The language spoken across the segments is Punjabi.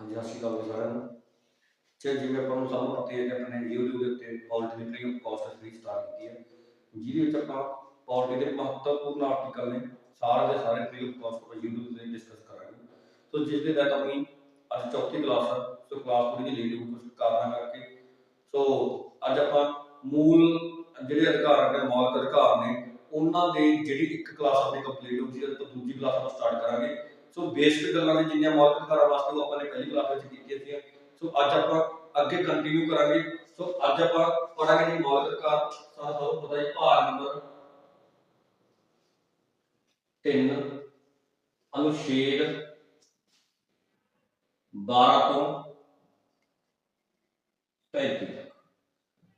ਹਾਂਜੀ, ਸਤਿ ਸ਼੍ਰੀ ਅਕਾਲ ਜੀ ਸਾਰਿਆਂ ਨੂੰ। ਤੇ ਜਿਵੇਂ ਆਪਾਂ ਨੂੰ ਸਭ ਨੂੰ ਪਤਾ ਹੀ ਹੈ ਕਿ ਆਪਣੇ YouTube ਦੇ ਉੱਤੇ polity the free of cost series start ਕੀਤੀ ਹੈ। ਜਿਹਦੇ ਵਿੱਚ ਆਪਾਂ ਪੋਲਿਟੀ ਦੇ ਮਹੱਤਵਪੂਰਨ ਆਰਟੀਕਲ ਨੇ, ਸਾਰੇ ਦੇ ਸਾਰੇ ਫ੍ਰੀ ਆਫ ਕਾਸਟ ਆਪਾਂ YouTube ਤੇ ਡਿਸਕਸ ਕਰਾਂਗੇ। ਸੋ ਜਿਸ ਦੇ ਤਹਿਤ ਆਪਣੀ ਅੱਜ ਚੌਥੀ ਕਲਾਸ ਹੈ ਸੋ ਕਲਾਸ ਥੋੜੀ ਜਿਹੀ ਲੇਟ ਹੋ ਕੁਝ ਕਾਰਨਾਂ ਕਰਕੇ। ਸੋ ਅੱਜ ਆਪਾਂ ਮੂਲ ਜਿਹੜੇ ਅਧਿਕਾਰ ਨੇ, ਮੌਲਿਕ ਅਧਿਕਾਰ ਨੇ, ਉਹਨਾਂ ਦੇ ਜਿਹੜੀ ਇੱਕ ਕਲਾਸ ਆਪਣੀ ਕੰਪਲੀਟ ਹੋ ਗਈ ਹੈ ਤਾਂ ਦੂਜੀ ਕਲਾਸ ਆਪਾਂ ਸਟਾਰਟ ਕਰਾਂਗੇ। ਸੋ ਬੇਸਿਕ ਗੱਲਾਂ ਦੀ ਜਿੰਨੀਆਂ ਮੌਲਿਕ ਅਧਿਕਾਰਾਂ ਵਾਸਤੇ ਉਹ ਆਪਾਂ ਨੇ ਪਹਿਲੀ ਕਲਾਸ ਵਿੱਚ ਕੀਤੀਆਂ ਸੀ ਸੋ ਅੱਜ ਆਪਾਂ ਅੱਗੇ ਕੰਟੀਨਿਊ ਕਰਾਂਗੇ। ਸੋ ਅੱਜ ਆਪਾਂ ਪੜਾਂਗੇ ਜੀ ਮੌਲਿਕ ਅਧਿਕਾਰ ਸਾਨੂੰ ਸਭ ਪਤਾ ਹੈ ਭਾਗ ਨੰਬਰ 3 ਅਨੁਛੇਦ 12 ਤੋਂ 35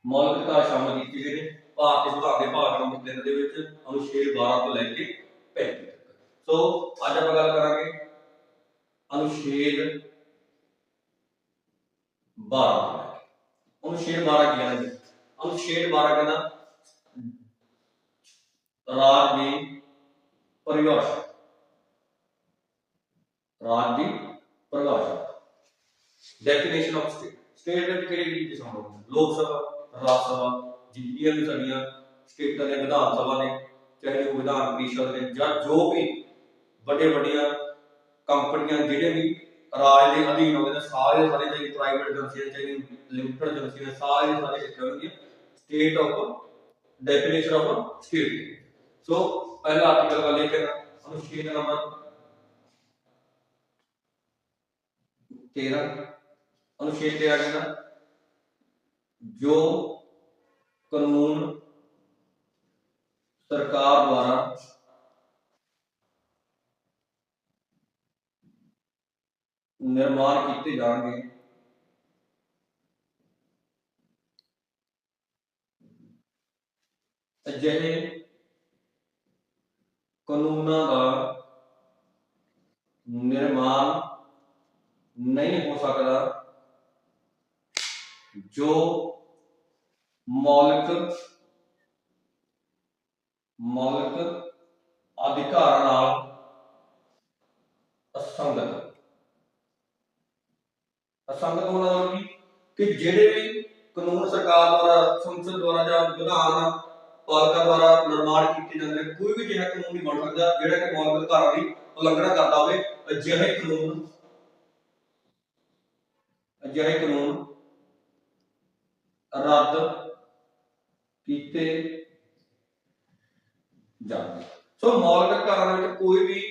ਮੌਲਿਕ ਅਧਿਕਾਰ ਸ਼ਾਮਲ ਕੀਤੇ ਗਏ ਨੇ। ਭਾਰਤੀ ਸੰਵਿਧਾਨ ਦੇ ਭਾਗ ਨੰਬਰ 3 ਦੇ ਵਿੱਚ ਅਨੁਛੇਦ 12 ਤੋਂ ਲੈ ਕੇ 35 ਸੋ ਅੱਜ ਆਪਾਂ ਗੱਲ ਕਰਾਂਗੇ ਅਨੁਛੇਦ 12 ਅਨੁਛੇਦ 12 ਕੀ ਹੈ ਜੀ? ਅਨੁਛੇਦ 12 ਕਹਿੰਦਾ ਰਾਜ ਦੀ ਪਰਿਭਾਸ਼ਾ। ਰਾਜ ਦੀ ਪਰਿਭਾਸ਼ਾ। ਡੈਫੀਨੇਸ਼ਨ ਆਫ ਸਟੇਟ ਸਟੇਟ ਦੇ ਵਿੱਚ ਕਿਹੜੀ ਚੀਜ਼ ਸ਼ਾਮਲ ਲੋਕ ਸਭਾ, ਰਾਜ ਸਭਾ ਜਿੰਨੀਆਂ ਵੀ ਸਾਡੀਆਂ ਸਟੇਟਾਂ ਦੇ ਵਿਧਾਨ ਸਭਾ ਨੇ, ਚਾਹੇ ਉਹ ਵਿਧਾਨ ਪਰਿਸ਼ਦ ਨੇ ਜਾਂ ਜੋ ਵੀ ਵੱਡੇ ਵੱਡੀਆਂ ਕੰਪਨੀਆਂ, ਜਿਹੜੇ ਵੀ ਰਾਜ ਦੇ ਅਧੀਨ ਹੋਵੇ, ਤਾਂ ਸਾਰੇ ਸਾਰੇ ਜਿਹੜੇ ਪ੍ਰਾਈਵੇਟ ਏਜੰਸੀਆਂ ਚਾਹੀਦੀਆਂ ਲਿਮਟਡ ਏਜੰਸੀਆਂ ਸਾਰੇ ਸਾਰੇ ਕਿੱਥੇ ਹੋਣਗੀਆਂ state of definition of state so ਪਹਿਲਾ ਆਰਟੀਕਲ ਵਾਲੇ ਕਰਨਾ ਅਨੁਸ਼ੇਦ ਨੰਬਰ 13 ਅਨੁਸ਼ੇਦ 13 ਕਹਿੰਦਾ ਜੋ ਕਾਨੂੰਨ ਸਰਕਾਰ ਦੁਆਰਾ निर्माण किए जाएंगे ਅਜਿਹੇ ਕਾਨੂੰਨਾਂ ਦਾ ਨਿਰਮਾਣ ਨਹੀਂ ਹੋ ਸਕਦਾ ਜੋ ਮੌਲਿਕ ਮੌਲਿਕ ਅਧਿਕਾਰਾਂ ਨਾਲ ਸੰਗਤ ਅਸੰਗਤ ਹੋਣ ਕਿ ਜਿਹੜੇ ਵੀ ਕਾਨੂੰਨ ਸਰਕਾਰ ਦੁਆਰਾ, ਸੰਸਦ ਦੁਆਰਾ ਜਾਂ ਵਿਧਾਨ ਪਾਲਿਕਾ ਦੁਆਰਾ ਨਿਰਮਾਣ ਕੀਤੇ ਜਾਂਦੇ ਨੇ, ਕੋਈ ਵੀ ਅਜਿਹਾ ਕਾਨੂੰਨ ਨਹੀਂ ਬਣ ਸਕਦਾ, ਜਿਹੜਾ ਕਿ ਮੌਲਿਕ ਅਧਿਕਾਰਾਂ ਦੀ ਉਲੰਘਣਾ ਕਰਦਾ ਹੋਵੇ, ਅਜਿਹੇ ਕਾਨੂੰਨ ਅਜਿਹੇ ਕਾਨੂੰਨ ਰੱਦ ਕੀਤੇ ਜਾਂਦੇ। ਸੋ ਮੌਲਿਕ ਅਧਿਕਾਰਾਂ ਵਿੱਚ ਕੋਈ ਵੀ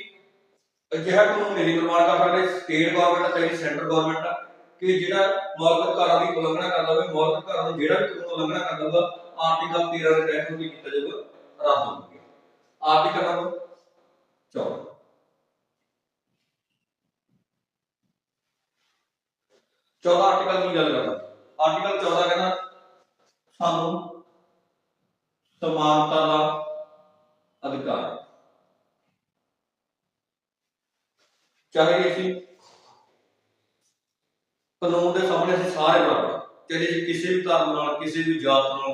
ਅਜਿਹਾ ਕਾਨੂੰਨ ਨਹੀਂ ਨਿਰਮਾਣ ਕਰ ਸਕਦੇ ਸਟੇਟ ਗਵਰਨਮੈਂਟ ਚਾਹੇ ਸੈਂਟਰ ਗਵਰਨਮੈਂਟ ਕਿ ਜਿਹੜਾ ਮੌਲਿਕ ਅਧਿਕਾਰਾਂ ਦੀ ਉਲੰਘਣਾ ਕਰਦਾ ਹੋਵੇ, ਮੌਲਿਕ ਅਧਿਕਾਰਾਂ ਦਾ ਜਿਹੜਾ ਵੀ ਕਾਨੂੰਨ ਉਲੰਘਣਾ ਕਰਦਾ ਹੋਵੇ ਆਰਟੀਕਲ 13 ਦੇ ਤਹਿਤ ਵੀ ਕੀਤਾ ਜਾਊਗਾ, ਰੱਦ ਹੋ ਗਿਆ ਆਰਟੀਕਲ ਨੰਬਰ 14 14 ਆਰਟੀਕਲ ਕੀ ਗੱਲ ਕਰਦਾ। ਆਰਟੀਕਲ 14 ਕਹਿੰਦਾ, ਸਾਨੂੰ ਸਮਾਨਤਾ ਦਾ ਅਧਿਕਾਰ ਚਾਹੇ ਅਸੀਂ ਕਾਨੂੰਨ ਦੇ ਸਾਹਮਣੇ ਅਸੀਂ ਸਾਰੇ ਬਰਾਬਰ ਹਾਂ। ਕਿਸੇ ਵੀ ਧਰਮ ਨਾਲ, ਕਿਸੇ ਵੀ ਜਾਤ ਨਾਲ,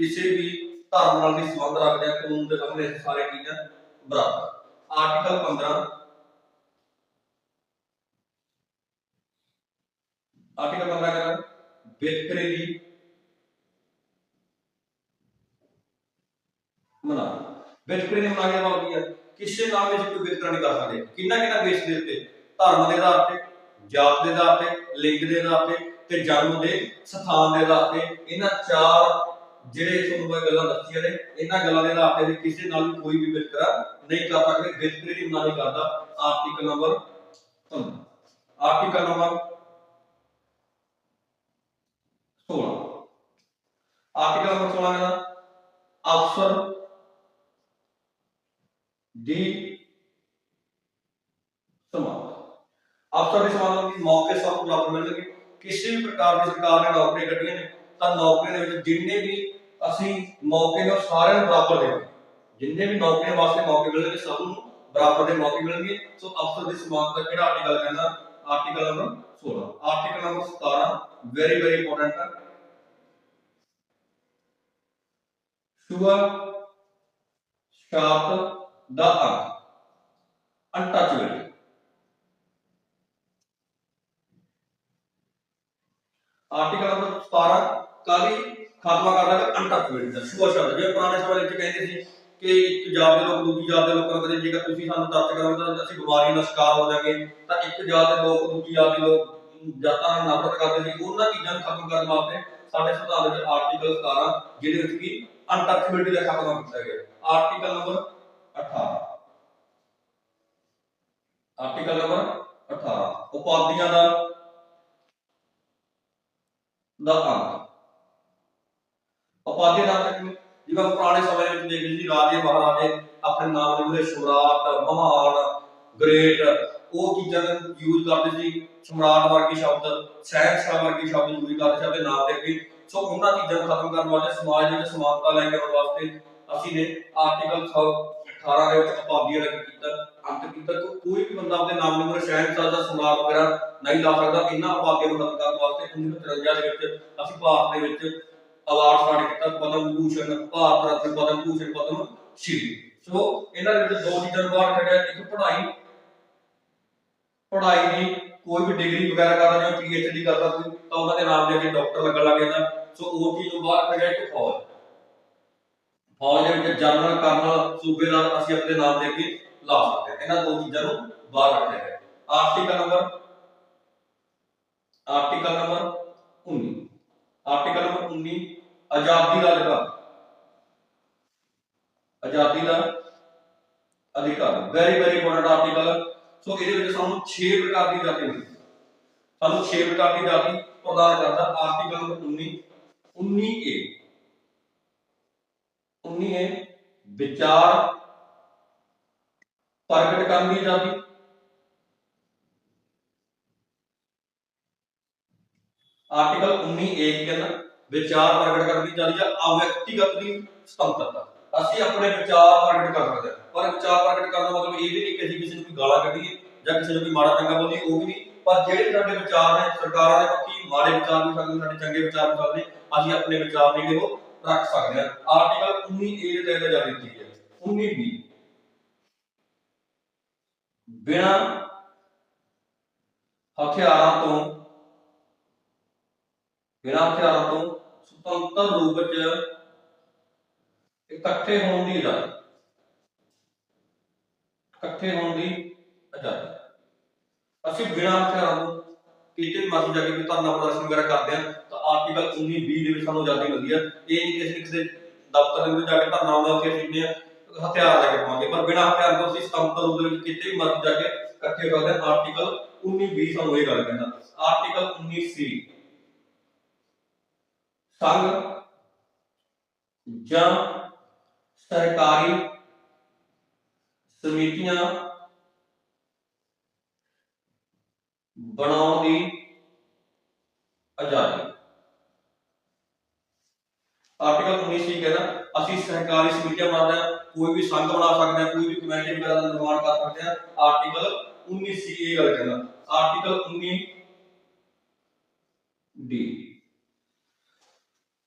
ਕਿਸੇ ਵੀ ਧਰਮ ਨਾਲ ਵੀ ਸੰਬੰਧ ਰੱਖਦੇ ਹਾਂ, ਕਾਨੂੰਨ ਦੇ ਸਾਹਮਣੇ ਅਸੀਂ ਸਾਰੇ ਕੀ ਹਾਂ ਬਰਾਬਰ ਆਰਟੀਕਲ 15 ਆਰਟੀਕਲ 15 ਕਹਿੰਦਾ ਵਿਤਕਰੇ ਦੀ ਮਨਾ। ਵਿਤਕਰੇ ਦੀ ਮਨਾ ਕੇ ਬਾਤ ਕੀ ਕਿਸੇ ਨਾਲ ਵੀ ਕੋਈ ਵਿਤਕਰਾ ਨਹੀਂ ਕਰ ਸਕਦੇ। ਕਿੰਨਾ ਕਿੰਨਾ ਬੇਸ ਦੇ ਉੱਤੇ ਧਰਮ ਦੇ ਆਧਾਰ ਤੇ ਜਾਤ ਦੇ ਆਧਾਰ ਤੇ, ਲਿੰਗ ਦੇ ਆਧਾਰ ਤੇ ਤੇ ਜਨਮ ਦੇ ਸਥਾਨ ਦੇ ਆਧਾਰ ਤੇ ਇਹਨਾਂ ਚਾਰ ਜਿਹੜੇ ਤੁਹਾਨੂੰ ਮੈਂ ਗੱਲਾਂ ਦੱਸੀਆਂ ਨੇ, ਇਹਨਾਂ ਗੱਲਾਂ ਦੇ ਆਧਾਰ ਤੇ ਕਿਸੇ ਨਾਲ ਵੀ ਕੋਈ ਵੀ ਵਿਤਕਰਾ ਨਹੀਂ ਕਰ ਸਕਦੇ ਵਿਤਕਰੇ ਦੀ ਮਨਾਹੀ ਕਰਦਾ article number 15 article number 16 article number 16 ਕਹਿੰਦਾ, ਅਫਸਰ ਦੀ ਸਮਾਨਤਾ ਅਫਸਰ ਦੀ ਸਮਾਨਤਾ ਦੀ ਮੌਕੇ ਸਭ ਨੂੰ ਮਿਲਣਗੇ ਕਿਸੇ ਵੀ ਪ੍ਰਕਾਰ ਦੀ ਸਰਕਾਰ ਨੇ ਨੌਕਰੀਆਂ ਕੱਢੀਆਂ ਨੇ, ਤਾਂ ਨੌਕਰੀਆਂ ਦੇ ਵਿੱਚ ਜਿੰਨੇ ਵੀ ਅਸੀਂ ਮੌਕੇ ਨੇ ਸਾਰਿਆਂ ਨੂੰ ਬਰਾਬਰ ਦੇਵਾਂਗੇ ਜਿੰਨੇ ਵੀ ਨੌਕਰੀਆਂ ਵਾਸਤੇ ਮੌਕੇ ਮਿਲਣਗੇ ਸਭ ਨੂੰ ਬਰਾਬਰ ਦੇ ਮੌਕੇ ਮਿਲਣਗੇ। ਸੋ ਅਫਸਰ ਦੀ ਸਮਾਨਤਾ ਦਾ ਕਿਹੜਾ ਆਰਟੀਕਲ ਕਹਿੰਦਾ article number 16 article number 17 very very important ਹੈ ਸ਼ੁਆ ਸ਼ਾਫਟ ਦਾ ਅੰਕ ਅਨਟਚੇਬਿਲਟੀ ਆਰਟੀਕਲ ਨੰਬਰ 17 ਕਾਲੀ ਖਾਤਮਾ ਕਰਦਾ ਹੈ ਅਨਟੱਚੇਬਿਲਟੀ ਦਾ, ਸ਼ੁਭ ਸ਼ਬਦ। ਜਿਵੇਂ ਪੁਰਾਣੇ ਸਮੇਂ ਵਿੱਚ ਕਹਿੰਦੇ ਸੀ ਕਿ ਇੱਕ ਜਾਤ ਦੇ ਲੋਕ ਦੂਜੀ ਜਾਤ ਦੇ ਲੋਕਾਂ ਨੂੰ ਕਦੇ ਜੇਕਰ ਤੁਸੀਂ ਸਾਨੂੰ ਟੱਚ ਕਰੋਗੇ ਤਾਂ ਅਸੀਂ ਬਿਮਾਰੀ ਦਾ ਸ਼ਿਕਾਰ ਹੋ ਜਾਵਾਂਗੇ, ਤਾਂ ਇੱਕ ਜਾਤ ਦੇ ਲੋਕ, ਦੂਜੀ ਜਾਤ ਦੇ ਲੋਕ ਜਾਤਾਂ ਨਾਲ ਨਫ਼ਰਤ ਕਰਦੇ ਸੀ। ਉਹਨਾਂ ਚੀਜ਼ਾਂ ਨੂੰ ਖਤਮ ਕਰਨ ਵਾਸਤੇ ਸਾਡੇ ਸੰਵਿਧਾਨ ਵਿੱਚ ਆਰਟੀਕਲ 17 ਜਿਹਦੇ ਵਿੱਚ ਕੀ ਅਨਟੱਚੇਬਿਲਟੀ ਦਾ ਖਾਤਮਾ ਕੀਤਾ ਗਿਆ। ਆਰਟੀਕਲ ਨੰਬਰ 18 ਆਰਟੀਕਲ ਨੰਬਰ 18 ਉਪਾਧੀਆਂ ਦਾ ਦਾ ਅੰਤ ਉਪਾਧੀ ਦਾ ਅੰਤ ਜਿਵੇਂ ਪੁਰਾਣੇ ਸਮੇਂ ਵਿੱਚ ਦੇਖਦੇ ਸੀ ਰਾਜੇ ਮਹਾਰਾਜੇ ਆਪਣੇ ਨਾਮ ਦੇ ਉਹਦੇ ਸਮਰਾਟ, ਮਹਾਨ, ਗ੍ਰੇਟ, ਉਹ ਚੀਜ਼ਾਂ ਨੂੰ ਯੂਜ਼ ਕਰਦੇ ਸੀ। ਸਮਰਾਟ ਵਰਗੇ ਸ਼ਬਦ, ਸਹਿਨਸ਼ਾਹ ਵਰਗੇ ਸ਼ਬਦ ਯੂਜ਼ ਕਰਦੇ ਸੀ ਆਪਣੇ ਨਾਮ ਦੇ ਅੱਗੇ। ਸੋ ਉਹਨਾਂ ਚੀਜ਼ਾਂ ਨੂੰ ਖਤਮ ਕਰਨ ਵਾਸਤੇ ਸਮਾਜ ਦੇ ਵਿੱਚ ਸਮਾਨਤਾ ਲੈ ਕੇ ਆਉਣ ਵਾਸਤੇ ਅਸੀਂ ਨੇ ਆਰਟੀਕਲ 18 ਦੇ ਵਿੱਚ ਉਪਾਧੀਆਂ ਦਾ ਕੀਤਾ, ਅੰਤ ਕੀਤਾ ਕਿ ਕੋਈ ਵੀ ਬੰਦਾ ਆਪਣੇ ਨਾਮ ਨੂੰ ਸ਼ਹਿਨਸ਼ਾਹ ਦਾ ਸਮਰਾਟ ਵਗੈਰਾ ਨਹੀਂ ਲਾ ਸਕਦਾ ਇਹਨਾਂ ਉਪਾਧੀਆਂ ਨੂੰ ਖਤਮ ਕਰਨ ਵਾਸਤੇ 1953 ਦੇ ਵਿੱਚ ਅਸੀਂ ਭਾਰਤ ਦੇ ਵਿੱਚ ਅਵਾਰਡ ਸਟਾਰਟ ਕੀਤਾ, ਪਦਮ ਭੂਸ਼ਣ, ਭਾਰਤ ਰਤਨ, ਪਦਮ ਭੂਸ਼ਣ, ਪਦਮ ਸ਼੍ਰੀ। ਸੋ ਇਹਨਾਂ ਦੇ ਵਿੱਚ ਦੋ ਚੀਜ਼ਾਂ ਬਾਹਰ ਕੱਢਿਆ, ਇੱਕ ਪੜ੍ਹਾਈ। ਪੜ੍ਹਾਈ ਦੀ ਕੋਈ ਵੀ ਡਿਗਰੀ ਵਗੈਰਾ ਕਰਦਾ ਜਾਂ ਪੀ ਡੀ ਕਰਦਾ ਕੋਈ, ਤਾਂ ਉਹਨਾਂ ਦੇ ਨਾਮ ਦੇ ਅੱਗੇ ਡਾਕਟਰ ਲੱਗਣ ਲੱਗ ਜਾਂਦਾ। ਸੋ ਉਹ ਚੀਜ਼ ਨੂੰ ਬਾਹਰ ਕੱਢਿਆ ਇੱਕ ਫੌਜ ਫੌਜ ਦੇ ਵਿੱਚ ਜਨਰਲ ਕਰਨਲ ਸੂਬੇਦਾਰ ਅਸੀਂ ਆਪਣੇ ਨਾਮ ਦੇ ਅੱਗੇ ਲਾ ਸਕਦੇ ਹਾਂ। ਇਹਨਾਂ ਦੋ ਚੀਜ਼ਾਂ ਨੂੰ ਬਾਹਰ ਰੱਖਿਆ ਗਿਆ। Article number article number 19 article number 19 ਆਜ਼ਾਦੀ ਦਾ ਅਧਿਕਾਰ। ਆਜ਼ਾਦੀ ਦਾ ਅਧਿਕਾਰ। Very very important article so ਇਹਦੇ ਵਿੱਚ ਸਾਨੂੰ 6 ਪ੍ਰਕਾਰ ਦੀ ਆਜ਼ਾਦੀ ਮਿਲਦੀ ਸਾਨੂੰ 6 ਪ੍ਰਕਾਰ ਦੀ ਆਜ਼ਾਦੀ ਪ੍ਰਦਾਨ ਕਰਦਾ ਆਰਟੀਕਲ ਨੰਬਰ 19 19 19 ਏ ਵਿਚਾਰ ਪ੍ਰਗਟ ਕਰਨ ਦੀ ਆਜ਼ਾਦੀ। ਆਰਟੀਕਲ 19 ਏ ਕਹਿੰਦਾ, ਵਿਚਾਰ ਪ੍ਰਗਟ ਕਰਨ ਦੀ ਆਜ਼ਾਦੀ ਜਾਂ ਅਵਿਅਕਤੀਗਤ ਦੀ ਸੁਤੰਤਰਤਾ। ਅਸੀਂ ਆਪਣੇ ਵਿਚਾਰ ਪ੍ਰਗਟ ਕਰ ਸਕਦੇ ਹਾਂ। ਪਰ ਵਿਚਾਰ ਪ੍ਰਗਟ ਕਰਨ ਦਾ ਮਤਲਬ ਇਹ ਵੀ ਨਹੀਂ ਕਿ ਅਸੀਂ ਕਿਸੇ ਨੂੰ ਕੋਈ ਗਾਲਾਂ ਕੱਢੀਏ ਜਾਂ ਕਿਸੇ ਨੂੰ ਕੋਈ ਮਾੜਾ ਚੰਗਾ ਬੋਲੀਏ, ਉਹ ਵੀ ਨਹੀਂ। ਪਰ ਜਿਹੜੇ ਸਾਡੇ ਵਿਚਾਰ ਨੇ, ਸਰਕਾਰਾਂ ਦੇ ਪੱਖੀ ਮਾੜੇ ਵਿਚਾਰ ਵੀ ਸਕਦੇ ਸਾਡੇ ਚੰਗੇ ਵਿਚਾਰ ਵੀ ਸਕਦੇ ਅਸੀਂ ਆਪਣੇ ਵਿਚਾਰ ਜਿਹੜੇ ਉਹ ਰੱਖ ਸਕਦੇ ਹਾਂ ਆਰਟੀਕਲ 19 ਦੇ ਤਹਿਤ ਜਾਰੀ ਕੀਤੀ ਹੈ। 19 ਬੀ ਬਿਨਾ ਹਥਿਆਰਾਂ ਤੋਂ, ਬਿਨਾ ਹਥਿਆਰਾਂ ਤੋਂ ਸੁਤੰਤਰ ਰੂਪ ਵਿੱਚ ਇਕੱਠੇ ਹੋਣ ਦੀ ਇਜਾਜ਼ਤ। ਇਕੱਠੇ ਹੋਣ ਦੀ ਇਜਾਜ਼ਤ। ਅਸੀਂ ਬਿਨਾਂ ਹਥਿਆਰਾਂ ਤੋਂ ਕਿਤੇ ਮਰਜ਼ੀ ਜਾ ਕੇ ਧਰਨਾ ਪ੍ਰਦਰਸ਼ਨ ਵਗੈਰਾ ਕਰਦੇ ਆ ਆਰਟੀਕਲ 19 20 ਦੇ ਵਿੱਚ ਸਾਨੂੰ ਆਜ਼ਾਦੀ ਮਿਲਦੀ ਹੈ ਇਹ ਨਹੀਂ ਕਿ ਅਸੀਂ ਕਿਸੇ ਦਫ਼ਤਰ ਦੇ ਵਿੱਚ ਜਾ ਕੇ ਧਰਨਾ ਆਉਂਦਾ ਉੱਥੇ ਅਸੀਂ ਨੇ ਹਥਿਆਰ ਲੈ ਕੇ ਪਾਵਾਂਗੇ। ਪਰ ਬਿਨਾਂ ਹਥਿਆਰ ਤੋਂ ਅਸੀਂ ਸੁਤੰਤਰ ਰੂਪ ਵਿੱਚ ਕਿਤੇ ਵੀ ਮਰਜ਼ੀ ਜਾ ਕੇ ਇਕੱਠੇ ਹੋ ਸਕਦੇ ਆਰਟੀਕਲ 19 20 ਸਾਨੂੰ ਇਹ ਗੱਲ ਕਹਿੰਦਾ। ਆਰਟੀਕਲ 19 ਸੀ ਸੰਘ ਜਾਂ ਸਰਕਾਰੀ ਸਮਿਤੀਆਂ ਬਣਾਉਣ ਦੀ ਆਜ਼ਾਦੀ। ਆਰਟੀਕਲ 19 ਸੀ ਕਹਿੰਦਾ, ਅਸੀਂ ਸਹਿਕਾਰੀ ਸਮਿਤੀਆਂ ਬਣਾਉਂਦੇ ਹਾਂ, ਕੋਈ ਵੀ ਸੰਘ ਬਣਾ ਸਕਦੇ ਹਾਂ, ਕੋਈ ਵੀ ਕਮੇਟੀ ਵਗੈਰਾ ਦਾ ਨਿਰਮਾਣ ਕਰ ਸਕਦੇ ਹਾਂ। ਆਰਟੀਕਲ 19 ਸੀ ਇਹ ਗੱਲ ਕਹਿੰਦਾ ਆਰਟੀਕਲ 19 ਡੀ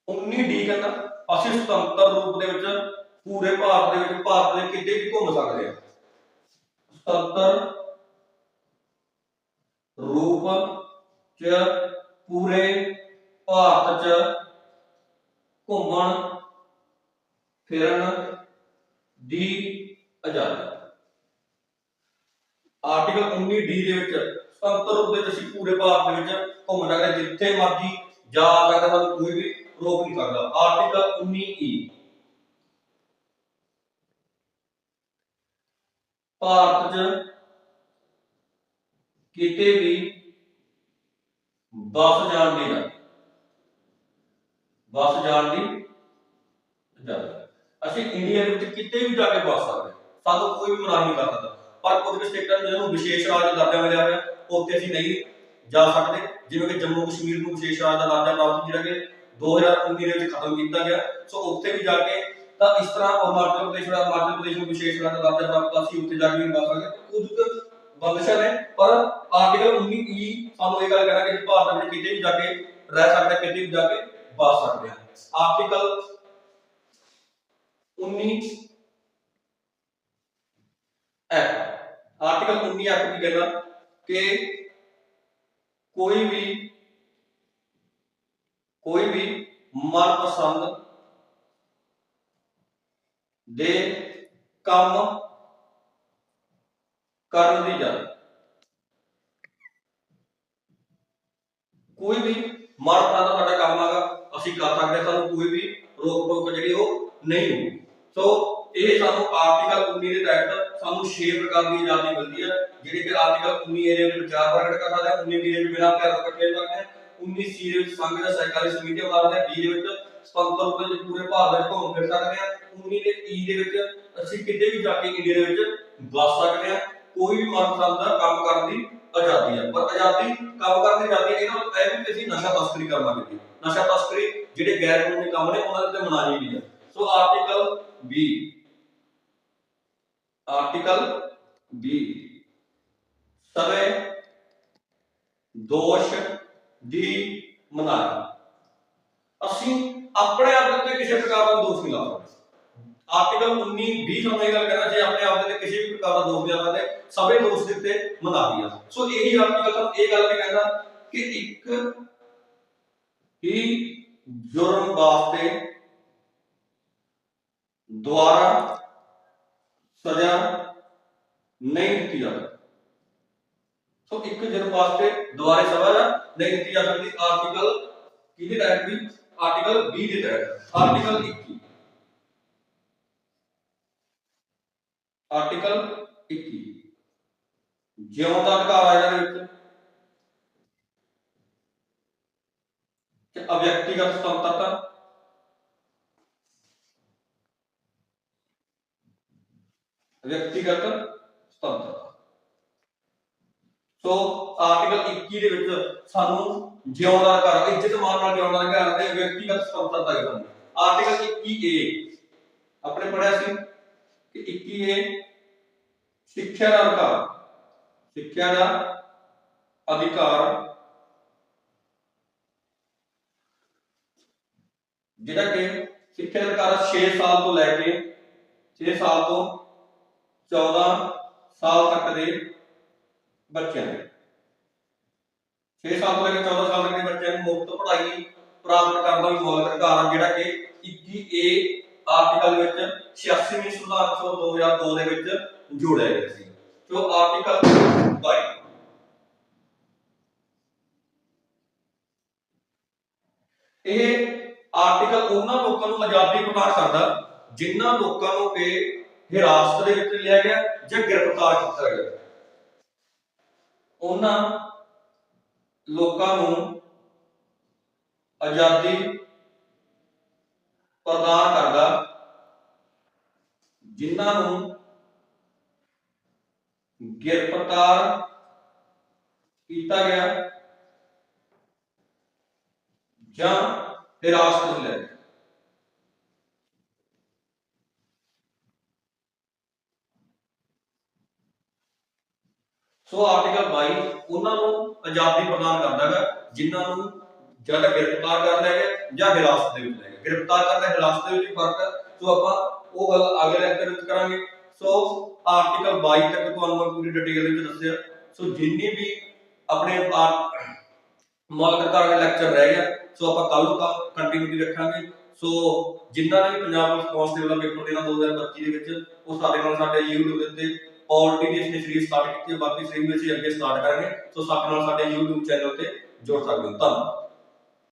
19 ਡੀ ਕਹਿੰਦਾ, ਅਸੀਂ ਸੁਤੰਤਰ ਰੂਪ ਦੇ ਵਿੱਚ ਪੂਰੇ ਭਾਰਤ ਦੇ ਵਿੱਚ ਭਾਰਤ ਦੇ ਕਿਤੇ ਵੀ ਘੁੰਮ ਸਕਦੇ ਹਾਂ? ਸੁਤੰਤਰ ਰੂਪ ਚ ਪੂਰੇ ਭਾਰਤ ਚ ਘੁੰਮਣ, ਫਿਰਨ ਦੀ ਆਜ਼ਾਦੀ ਆਰਟੀਕਲ 19 ਡੀ ਦੇ ਵਿੱਚ ਸੁਤੰਤਰ ਰੂਪ ਵਿੱਚ ਅਸੀਂ ਪੂਰੇ ਭਾਰਤ ਦੇ ਵਿੱਚ ਘੁੰਮ ਸਕਦੇ ਜਿੱਥੇ ਮਰਜ਼ੀ ਜਾ ਸਕਦਾ ਸਾਨੂੰ ਕੋਈ ਵੀ ਰੋਕ ਨਹੀਂ ਸਕਦਾ। ਆਰਟੀਕਲ 19 ਈ ਭਾਰਤ ਚ ਕਿਤੇ ਵੀ ਬੱਸ ਜਾਣ ਦੀ ਇਜਾਜ਼ਤ ਬੱਸ ਜਾਣ ਦੀ ਇਜਾਜ਼ਤ ਅਸੀਂ ਇੰਡੀਆ ਦੇ ਵਿੱਚ ਕਿਤੇ ਵੀ ਜਾ ਕੇ ਬੱਸ ਸਕਦੇ ਸਾਨੂੰ ਕੋਈ ਵੀ ਨਹੀਂ ਕਰ ਪਰ ਕੁਝ ਸਟੇਟਾਂ ਜਿਹਨੂੰ ਵਿਸ਼ੇਸ਼ ਰਾਜ ਦਰਜਾ ਮਿਲਿਆ ਹੋਇਆ ਉੱਥੇ ਅਸੀਂ ਨਹੀਂ ਜਾ ਸਕਦੇ। ਜਿਵੇਂ ਕਿ ਜੰਮੂ ਕਸ਼ਮੀਰ ਨੂੰ ਵਿਸ਼ੇਸ਼ ਰਾਜ ਦਾ ਦਰਜਾ ਪ੍ਰਾਪਤ ਜਿਹੜਾ ਕਿ 2019 ਦੇ ਵਿੱਚ ਖਤਮ ਕੀਤਾ ਗਿਆ। ਸੋ ਉੱਥੇ ਵੀ ਜਾ ਕੇ ਤਾਂ ਇਸ ਤਰ੍ਹਾਂ ਅਰੁਣਾਚਲ ਪ੍ਰਦੇਸ਼ ਦਾ ਅਰੁਣਾਚਲ ਪ੍ਰਦੇਸ਼ ਨੂੰ ਵਿਸ਼ੇਸ਼ ਰਾਜ ਦਾ ਦਰਜਾ ਪ੍ਰਾਪਤ ਸੀ, ਉੱਥੇ ਜਾ ਕੇ ਵੀ ਜਾ ਸਕਦੇ ਕੁਝ ਬੰਦਸ਼ਾਂ ਨੇ, ਪਰ ਆਰਟੀਕਲ 19 ਈ ਸਾਨੂੰ ਇਹ ਗੱਲ ਕਹਿੰਦਾ ਕਿ ਭਾਰਤ ਵਿੱਚ ਕਿਤੇ ਵੀ ਜਾ ਕੇ ਰਹਿ ਸਕਦੇ ਕਿਤੇ ਵੀ ਜਾ ਕੇ ਬਸ ਸਕਦੇ ਹਾਂ। ਆਰਟੀਕਲ 19 ਐਕਟ ਆਰਟੀਕਲ 19 ਐਕਟ ਕੀ ਕਹਿੰਦਾ ਕਿ ਕੋਈ ਵੀ ਕੋਈ ਵੀ ਮਨਪਸੰਦ ਦੇ ਕੰਮ ਕਰਨ ਦੀ ਇਜਾਜ਼ਤ ਕੋਈ ਵੀ ਮਨਪਸੰਦ ਦਾ ਸਾਡਾ ਕੰਮ ਹੈਗਾ। ਅਸੀਂ ਕਰ ਸਕਦੇ ਸਾਨੂੰ ਕੋਈ ਵੀ ਰੋਕ ਟੋਕ ਜਿਹੜੀ ਉਹ ਨਹੀਂ ਹੋਊਗੀ ਸੋ ਇਹ ਸਾਨੂੰ ਆਰਟੀਕਲ 19 ਦੇ ਤਹਿਤ ਸਾਨੂੰ 6 ਪ੍ਰਕਾਰ ਦੀ ਆਜ਼ਾਦੀ ਮਿਲਦੀ ਹੈ, ਜਿਹੜੀ ਕਿ ਆਰਟੀਕਲ 19 ਏ ਵਿੱਚ ਵਿਚਾਰ ਪ੍ਰਗਟ ਕਰ ਸਕਦੇ 19 ਬੀ ਦੇ ਵਿੱਚ ਬਿਨਾਂ ਪਿਆਰ ਇਕੱਠੇ ਸਕਦੇ ਹਾਂ 19 ਸੀ ਦੇ ਵਿੱਚ ਸੰਘ ਜਾਂ ਸਹਿਕਾਰੀ ਸਮਿਤੀਆਂ ਮਾਰਦੇ ਹਾਂ ਡੀ ਦੇ ਵਿੱਚ ਸੁਤੰਤਰ ਰੂਪ ਵਿੱਚ ਪੂਰੇ ਭਾਰਤ ਵਿੱਚ ਘੁੰਮ ਫਿਰ ਸਕਦੇ ਹਾਂ 19 ਦੇ ਈ ਦੇ ਵਿੱਚ ਅਸੀਂ ਕਿਤੇ ਵੀ ਜਾ ਕੇ ਇੰਡੀਆ ਦੇ ਵਿੱਚ ਵਸ ਸਕਦੇ ਹਾਂ, ਕੋਈ ਵੀ ਮਨਪਸੰਦ ਦਾ ਕੰਮ ਕਰਨ ਦੀ ਆਜ਼ਾਦੀ ਹੈ। ਪਰ ਆਜ਼ਾਦੀ ਕੰਮ ਕਰਨ ਦੀ ਆਜ਼ਾਦੀ ਇਹਨਾਂ ਇਹ ਵੀ ਅਸੀਂ ਨਸ਼ਾ ਤਸਕਰੀ ਕਰ ਲਾਂਗੇ ਨਸ਼ਾ ਤਸਕਰੀ ਜਿਹੜੇ ਗੈਰ ਕਾਨੂੰਨੀ ਕੰਮ ਨੇ ਉਹਨਾਂ ਦੇ ਮਨਾਹੀ ਨਹੀਂ ਹੈ ਸੋ ਆਰਟੀਕਲ 20 ਆਰਟੀਕਲ 20 ਸਵੇ ਦੋਸ਼ ਦੀ ਮਨਾਹੀ। ਅਸੀਂ ਆਪਣੇ ਆਪ ਦੇ ਕਿਸੇ ਪ੍ਰਕਾਰ ਦਾ ਦੋਸ਼ ਨਹੀਂ ਲਾ ਸਕਦੇ। ਆਰਟੀਕਲ 19 20 ਸਾਨੂੰ ਇਹ ਗੱਲ ਕਰਨਾ ਜੇ ਆਪਣੇ ਆਪ ਦੇ ਕਿਸੇ ਵੀ ਪ੍ਰਕਾਰ ਦਾ ਦੋਸ਼ ਲਾਉਂਦਾ ਲਾ ਸਭੇ ਦੋਸ਼ ਦੇ ਉੱਤੇ ਮਨਾਹੀ ਆ। ਸੋ ਇਹੀ ਆਰਟੀਕਲ ਤਾਂ ਇਹ ਗੱਲ ਵੀ ਕਹਿੰਦਾ ਕਿ ਇੱਕ ਹੀ ਜੁਰਮ ਵਾਸਤੇ ਦੁਆਰਾ ਸਜ਼ਾ ਨਹੀਂ ਦਿੱਤੀ ਜਾਂਦੀ ਸੋ ਇੱਕ ਜੁਰਮ ਵਾਸਤੇ ਦੁਆਰੇ ਸਜ਼ਾ ਨਹੀਂ ਦਿੱਤੀ ਜਾ ਸਕਦੀ। ਆਰਟੀਕਲ ਕਿਹਦੇ ਤਹਿਤ ਵੀ ਆਰਟੀਕਲ 20 ਦੇ ਤਹਿਤ। ਆਰਟੀਕਲ 21 ਆਰਟੀਕਲ 21 ਜਿਉਂ ਦਾ ਅਧਿਕਾਰ ਆ ਇਹਨਾਂ ਵਿੱਚ। ਕਿ ਅਵਿਅਕਤੀਗਤ ਸੁਤੰਤਰਤਾ ਵਿਅਕਤੀਗਤ ਸੁਤੰਤਰਤਾ ਸੋ ਆਰਟੀਕਲ 21 ਦੇ ਵਿੱਚ ਸਾਨੂੰ ਜਿਉਣ ਦਾ ਅਧਿਕਾਰ ਇੱਜ਼ਤ ਮਾਨ ਨਾਲ ਜਿਉਣ ਦਾ ਅਧਿਕਾਰ ਤੇ ਵਿਅਕਤੀਗਤ ਸੁਤੰਤਰਤਾ ਦੀ ਆਰਟੀਕਲ 21 ਏ। ਆਪਣੇ ਪੜਿਆ ਸੀ ਕਿ 21 ਏ ਸਿੱਖਿਆ ਦਾ ਅਧਿਕਾਰ। ਸਿੱਖਿਆ ਦਾ ਅਧਿਕਾਰ ਜਿਹੜਾ ਕਿ ਸਿੱਖਿਆ ਦਾ ਅਧਿਕਾਰ 6 ਸਾਲ ਤੋਂ ਲੈ ਕੇ 6 ਸਾਲ ਤੋਂ 14 ਸਾਲ ਤੱਕ ਦੇ ਬੱਚਿਆਂ ਦੇ। 6 ਸਾਲ ਤੋਂ ਲੈ ਕੇ 14 ਸਾਲ ਤੱਕ ਦੇ ਬੱਚਿਆਂ ਨੂੰ ਮੁਫਤ ਪੜ੍ਹਾਈ ਪ੍ਰਾਪਤ ਕਰਨ ਦਾ ਵੀ ਮੌਲਿਕ ਅਧਿਕਾਰ ਹੈ ਜਿਹੜਾ ਕਿ 21 ਆਰਟੀਕਲ ਵਿੱਚ 86ਵੀਂ ਸੁਧਾਰ ਸੋ 2002 ਦੇ ਵਿੱਚ ਜੋੜਿਆ ਗਿਆ ਸੀ। ਸੋ ਆਰਟੀਕਲ 22 ਇਹ ਆਰਟੀਕਲ ਉਹਨਾਂ ਲੋਕਾਂ ਨੂੰ ਆਜ਼ਾਦੀ ਪ੍ਰਦਾਨ ਕਰਦਾ ਜਿਨ੍ਹਾਂ ਲੋਕਾਂ ਨੂੰ ਕਿ ਹਿਰਾਸਤ ਦੇ ਵਿੱਚ ਲਿਆ ਗਿਆ ਜਾਂ ਗ੍ਰਿਫਤਾਰ ਕੀਤਾ ਗਿਆ। ਉਹਨਾਂ ਲੋਕਾਂ ਨੂੰ ਆਜ਼ਾਦੀ ਪ੍ਰਦਾਨ ਕਰਦਾ ਜਿਨ੍ਹਾਂ ਨੂੰ ਗ੍ਰਿਫਤਾਰ ਕੀਤਾ ਗਿਆ ਜਾਂ ਹਿਰਾਸਤ ਵਿੱਚ ਲਿਆ ਸੋ ਆਰਟੀਕਲ 22 ਉਹਨਾਂ ਨੂੰ ਆਜ਼ਾਦੀ ਪ੍ਰਦਾਨ ਕਰਦਾ ਹੈ ਜਿਨ੍ਹਾਂ ਨੂੰ ਜਾਂ ਤਾਂ ਗ੍ਰਿਫਤਾਰ ਕਰ ਲਿਆ ਗਿਆ ਜਾਂ ਹਿਰਾਸਤ ਦੇ ਵਿੱਚ ਲਿਆ ਗਿਆ ਗ੍ਰਿਫਤਾਰ ਕਰਨਾ, ਹਿਰਾਸਤ ਦੇ ਵਿੱਚ ਫ਼ਰਕ ਹੈ। ਸੋ ਆਪਾਂ ਉਹ ਗੱਲ ਅਗਲੇ ਲੈਕਚਰ ਵਿੱਚ ਕਰਾਂਗੇ। ਸੋ ਆਰਟੀਕਲ 22 ਤੱਕ ਤੁਹਾਨੂੰ ਮੈਂ ਪੂਰੀ ਡਿਟੇਲ ਵਿੱਚ ਦੱਸਿਆ। ਸੋ ਜਿੰਨੀ ਵੀ ਆਪਣੇ ਮੌਲਿਕ ਅਧਿਕਾਰ ਦੇ ਲੈਕਚਰ ਰਹਿ ਗਿਆ। ਸੋ ਆਪਾਂ ਕੱਲ ਨੂੰ ਕੰਟੀਨਿਊਟੀ ਰੱਖਾਂਗੇ। ਸੋ ਜਿਨ੍ਹਾਂ ਨੇ ਵੀ ਪੰਜਾਬ ਪੁਲਿਸ ਕਾਂਸਟੇਬਲ ਪੇਪਰ ਦੇਣਾ 2025 ਦੇ ਵਿੱਚ, ਉਹ ਸਾਡੇ ਨਾਲ ਸਾਡੇ YouTube ਦੇ ਉੱਤੇ ਪੋਲਿਟੀ ਦੀ ਅਸੀਂ ਸੀਰੀਜ਼ ਸਟਾਰਟ ਕੀਤੀ ਹੈ। ਬਾਕੀ ਸੀਰੀਜ਼ ਵਿੱਚ ਅਸੀਂ ਅੱਗੇ ਸਟਾਰਟ ਕਰਾਂਗੇ। ਸੋ ਸਾਡੇ ਨਾਲ ਸਾਡੇ YouTube ਚੈਨਲ ਤੇ ਜੁੜ ਸਕਦੇ ਹੋ। ਧੰਨਵਾਦ।